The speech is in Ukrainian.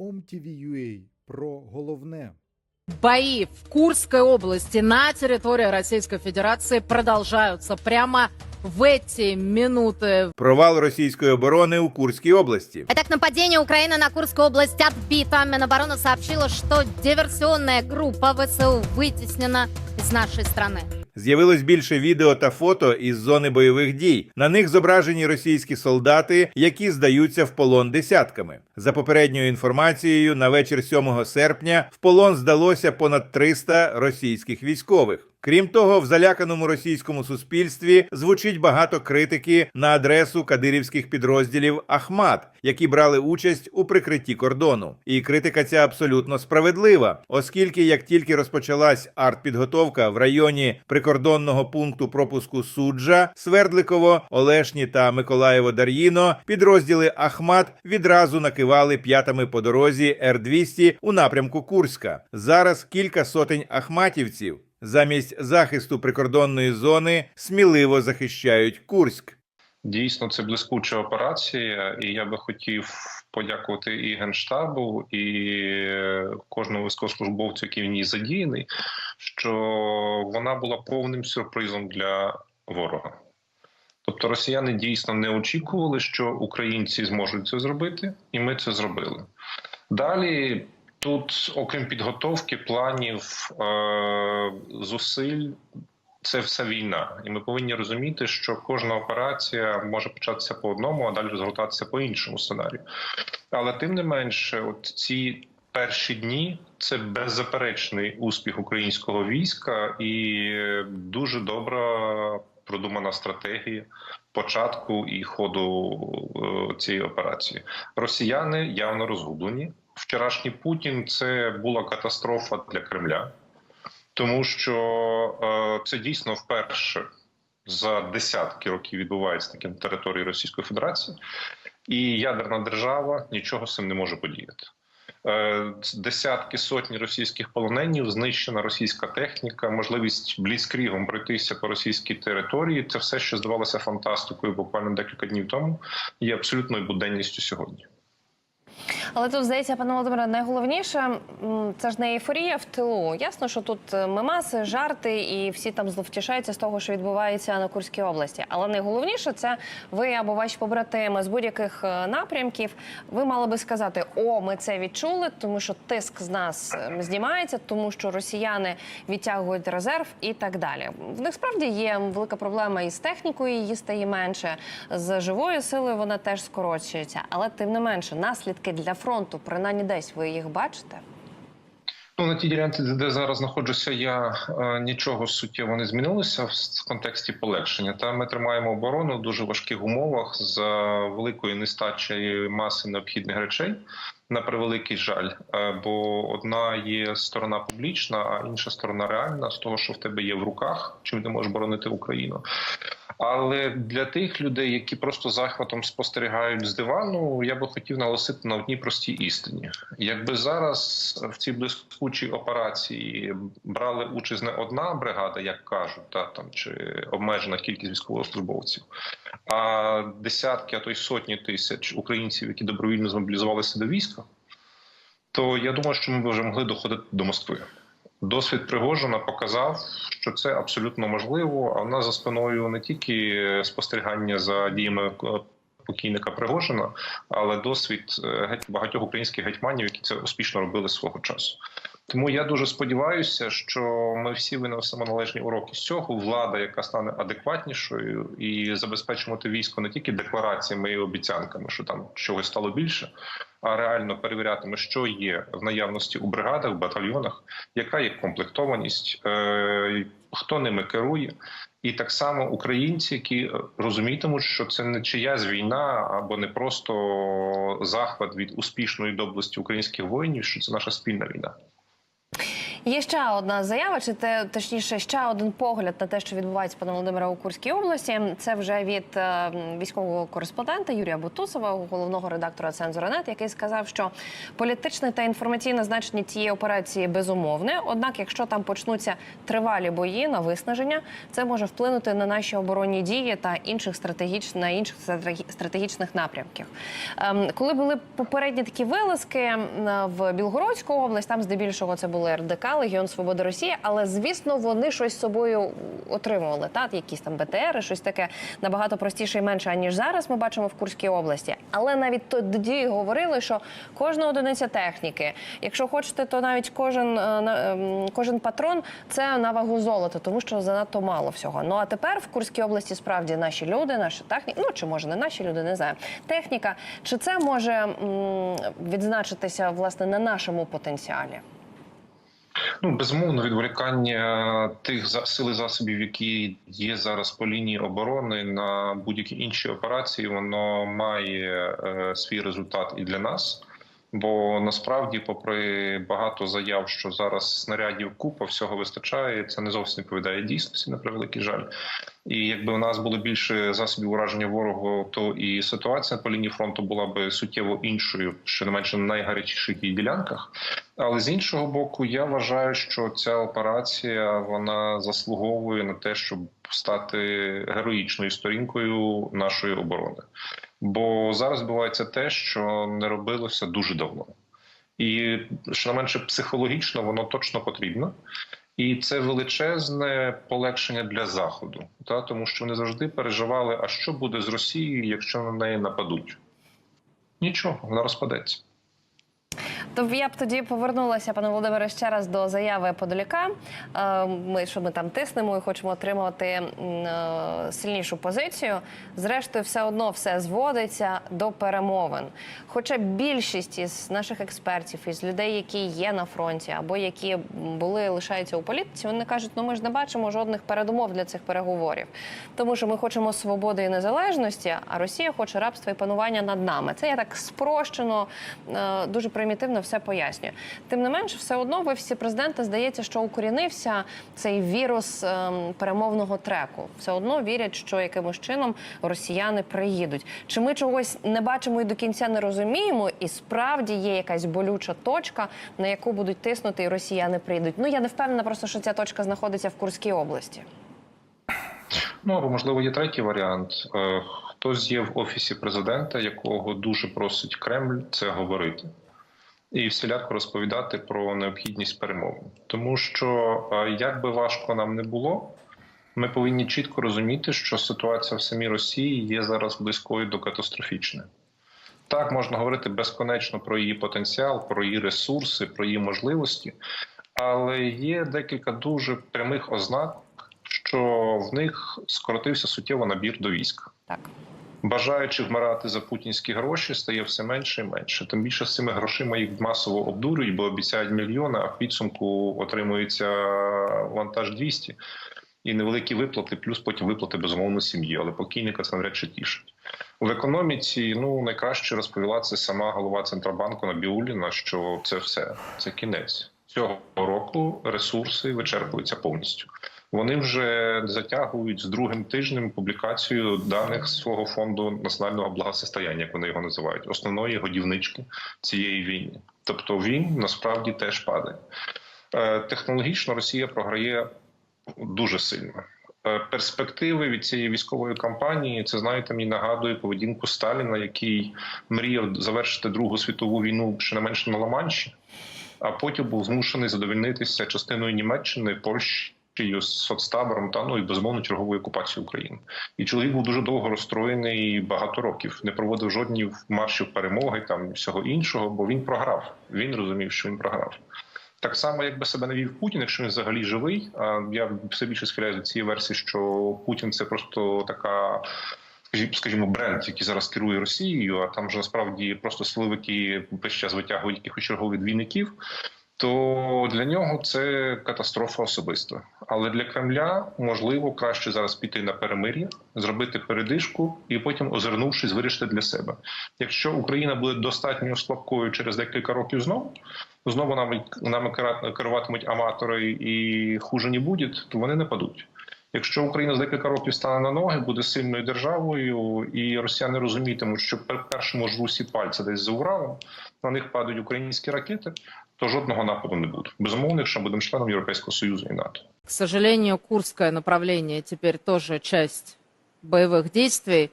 OMTV.ua про головне. Бои в Курской области на территории Российской Федерации продолжаются прямо в эти минуты. Провал російської оборони у Курській області. Итак, нападение Украины на Курскую область отбито. Минобороны сообщила, что диверсионная группа ВСУ вытеснена из нашей страны. З'явилось більше відео та фото із зони бойових дій. На них зображені російські солдати, які здаються в полон десятками. За попередньою інформацією, на вечір 7 серпня в полон здалося понад 300 російських військових. Крім того, в заляканому російському суспільстві звучить багато критики на адресу кадирівських підрозділів Ахмат, які брали участь у прикритті кордону. І критика ця абсолютно справедлива, оскільки як тільки розпочалась артпідготовка в районі прикордонного пункту пропуску Суджа, Свердликово, Олешні та Миколаєво-Дар'їно, підрозділи Ахмат відразу накивали п'ятами по дорозі Р-200 у напрямку Курська. Зараз кілька сотень ахматівців замість захисту прикордонної зони сміливо захищають Курськ. Дійсно, це блискуча операція, і я би хотів подякувати і генштабу, і кожному військовослужбовцю, який в ній задіяний, що вона була повним сюрпризом для ворога. Тобто росіяни дійсно не очікували, що українці зможуть це зробити, і ми це зробили. Далі тут, окрім підготовки, планів, е- зусиль, це все війна, і ми повинні розуміти, що кожна операція може початися по одному, а далі розгортатися по іншому сценарію. Але тим не менше, от ці перші дні це беззаперечний успіх українського війська і дуже добра продумана стратегія початку і ходу е, цієї операції. Росіяни явно розгублені. Вчорашній Путін це була катастрофа для Кремля тому що е, це дійсно вперше за десятки років відбувається таке на території Російської Федерації, і ядерна держава нічого з цим не може подіяти. Е, десятки сотні російських полоненів, знищена російська техніка, можливість бліцкрігом пройтися по російській території. Це все, що здавалося фантастикою буквально декілька днів тому, є абсолютною буденністю сьогодні. Але тут здається, пане Володимире, найголовніше це ж не ейфорія в тилу. Ясно, що тут е, мемаси, жарти, і всі там зловтішаються з того, що відбувається на Курській області. Але найголовніше це ви або ваші побратими з будь-яких е, напрямків. Ви мали би сказати: О, ми це відчули, тому що тиск з нас е, знімається, тому що росіяни відтягують резерв і так далі. В них справді є велика проблема із технікою, її стає менше. З живою силою вона теж скорочується, але тим не менше наслідки для фронту, принаймні десь ви їх бачите. Ну, на тій ділянці, де зараз знаходжуся, я е, нічого суттєво не змінилося в контексті полегшення. Та ми тримаємо оборону в дуже важких умовах з великою нестачею маси необхідних речей. На превеликий жаль, Е, бо одна є сторона публічна, а інша сторона реальна з того, що в тебе є в руках, чим ти можеш боронити Україну. Але для тих людей, які просто захватом спостерігають з дивану, я би хотів наголосити на одній простій істині: якби зараз в цій блискучій операції брали участь не одна бригада, як кажуть, та там чи обмежена кількість військовослужбовців, а десятки, а то й сотні тисяч українців, які добровільно змобілізувалися до війська, то я думаю, що ми вже могли доходити до Москви. Досвід Пригожина показав, що це абсолютно можливо. А в нас за спиною не тільки спостерігання за діями е, покійника Пригожина, але досвід е, багатьох українських гетьманів, які це успішно робили свого часу. Тому я дуже сподіваюся, що ми всі винесемо належні уроки з цього. Влада, яка стане адекватнішою, і забезпечимо військо не тільки деклараціями і обіцянками, що там чогось стало більше, а реально перевірятиме, що є в наявності у бригадах, батальйонах, яка є комплектованість, е, хто ними керує. І так само українці, які розумітимуть, що це не чиясь війна або не просто захват від успішної доблесті українських воїнів, що це наша спільна війна. Є ще одна заява, чи те точніше ще один погляд на те, що відбувається пане Володимире у Курській області. Це вже від е, військового кореспондента Юрія Бутусова, головного редактора «Цензора.нет», який сказав, що політичне та інформаційне значення цієї операції безумовне. Однак, якщо там почнуться тривалі бої на виснаження, це може вплинути на наші оборонні дії та інших стратегіч... на інших стратегічних напрямків. Ем, коли були попередні такі вилазки в Білгородську область, там здебільшого це були РДК, Легіон Свободи Росії, але звісно вони щось з собою отримували. Та якісь там БТРи, щось таке набагато простіше і менше, аніж зараз ми бачимо в Курській області. Але навіть тоді говорили, що кожна одиниця техніки, якщо хочете, то навіть кожен, е, ем, кожен патрон це на вагу золота, тому що занадто мало всього. Ну а тепер в Курській області справді наші люди, наша техніка, ну чи може не наші люди, не знаю. Техніка, чи це може м, відзначитися власне на нашому потенціалі? Ну, безумовно, відволікання тих сил і засобів, які є зараз по лінії оборони на будь-які інші операції, воно має е, свій результат і для нас. Бо насправді, попри багато заяв, що зараз снарядів купа всього вистачає, це не зовсім відповідає дійсності, на превеликий жаль. І якби у нас було більше засобів ураження ворогу, то і ситуація по лінії фронту була би суттєво іншою, що не менше на найгарячіших її ділянках. Але з іншого боку, я вважаю, що ця операція вона заслуговує на те, щоб стати героїчною сторінкою нашої оборони. Бо зараз відбувається те, що не робилося дуже давно, і що не менше психологічно воно точно потрібно. І це величезне полегшення для заходу, та тому що вони завжди переживали, а що буде з Росією, якщо на неї нападуть? Нічого, вона розпадеться. То я б тоді повернулася, пане Володимире, ще раз до заяви Подоляка. Е, Ми що ми там тиснемо і хочемо отримати е, сильнішу позицію. Зрештою, все одно все зводиться до перемовин. Хоча більшість із наших експертів, із людей, які є на фронті або які були лишаються у політиці, вони кажуть, ну ми ж не бачимо жодних передумов для цих переговорів, тому що ми хочемо свободи і незалежності, а Росія хоче рабства і панування над нами. Це я так спрощено, е, дуже примітивно все пояснюю. Тим не менш, все одно в офісі президента здається, що укорінився цей вірус ем, перемовного треку. Все одно вірять, що якимось чином росіяни приїдуть. Чи ми чогось не бачимо і до кінця не розуміємо, і справді є якась болюча точка, на яку будуть тиснути, і росіяни прийдуть. Ну я не впевнена, просто що ця точка знаходиться в Курській області. Ну або можливо є третій варіант. Е, Хтось є в офісі президента, якого дуже просить Кремль це говорити. І всіляко розповідати про необхідність перемовин, тому що е, як би важко нам не було, ми повинні чітко розуміти, що ситуація в самій Росії є зараз близькою до катастрофічної. Так можна говорити безконечно про її потенціал, про її ресурси, про її можливості, але є декілька дуже прямих ознак, що в них скоротився суттєво набір до війська. Так. Бажаючих вмирати за путінські гроші стає все менше і менше. Тим більше з цими грошима їх масово обдурюють, бо обіцяють мільйони, а в підсумку отримується вантаж 200 і невеликі виплати, плюс потім виплати безумовно сім'ї. Але покійника це навряд чи тішить. В економіці ну найкраще розповіла це сама голова центробанку Набіуліна, що це все це кінець цього року. Ресурси вичерпуються повністю. Вони вже затягують з другим тижнем публікацію даних свого фонду національного благосостояння, як вони його називають, основної годівнички цієї війни. Тобто він насправді теж падає. Е, Технологічно Росія програє дуже сильно. Е, Перспективи від цієї військової кампанії це знаєте, мені нагадує поведінку Сталіна, який мріяв завершити Другу світову війну ще не менше на Ла-Манші, а потім був змушений задовольнитися частиною Німеччини, Польщі. Соцтабором та ну і безумовно черговою окупацією України, і чоловік був дуже довго розстроєний багато років, не проводив жодні маршів перемоги там всього іншого, бо він програв. Він розумів, що він програв. Так само, якби себе не вів Путін, якщо він взагалі живий. А я все більше схиляю до цієї версії, що Путін це просто така. скажі- Скажімо, бренд, який зараз керує Росією, а там же насправді просто силовики весь час витягують якихось чергових двійників. То для нього це катастрофа особиста. Але для Кремля можливо краще зараз піти на перемир'я, зробити передишку і потім, озирнувшись, вирішити для себе. Якщо Україна буде достатньо слабкою через декілька років знову, знову нами, нами керуватимуть аматори і хуже не буде, то вони не падуть. Якщо Україна за декілька років стане на ноги, буде сильною державою, і росіяни розумітимуть, що першому ж русі пальця десь за Уралом на них падають українські ракети, то жодного нападу не буде. Безумовно, якщо будемо членом Європейського Союзу і НАТО. К сожалению, Курское направление теперь тоже часть боевых действий.